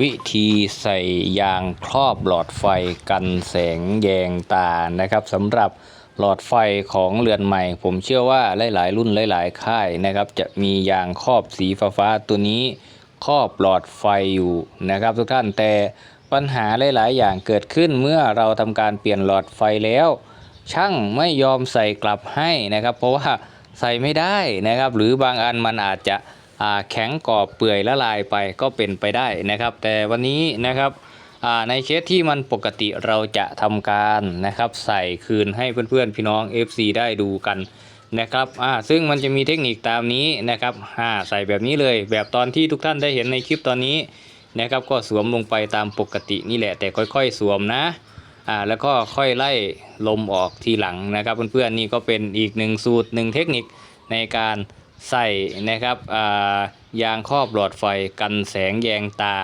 วิธีใส่ยางครอบหลอดไฟกันแสงแยงตานะครับสำหรับหลอดไฟของเรือนใหม่ ผมเชื่อว่าหลาย ๆ รุ่นหลาย ๆ ค่ายนะครับ จะมียางครอบสีฟ้าๆตัวนี้ครอบหลอดไฟอยู่นะครับ ทุกท่านแต่ปัญหาหลาย ๆ อย่างเกิดขึ้นเมื่อเราทำการเปลี่ยนหลอดไฟแล้ว ช่างไม่ยอมใส่กลับให้นะครับ เพราะว่าใส่ไม่ได้นะครับ หรือบางอันมันอาจจะ แข็งกรอบเปื่อยละลายไปก็เป็นไปได้นะครับ แต่วันนี้นะครับในเคสที่มันปกติเราจะทำการนะครับ ใส่คืนให้เพื่อนๆพี่น้อง FC ได้ดูกันนะครับซึ่งมันจะมีเทคนิคตามนี้นะครับใส่แบบนี้เลยแบบตอนที่ทุกท่านได้เห็นในคลิปตอนนี้นะครับก็สวมลงไปตามปกตินี่แหละแต่ค่อยๆ สวมนะอ่าแล้วก็ค่อยไล่ลมออกทีหลังนะครับ เพื่อนๆนี่ก็เป็นอีกหนึ่งสูตรหนึ่งเทคนิคในการ ใส่นะครับอ่ายางครอบหลอดไฟกันแสงแยงตา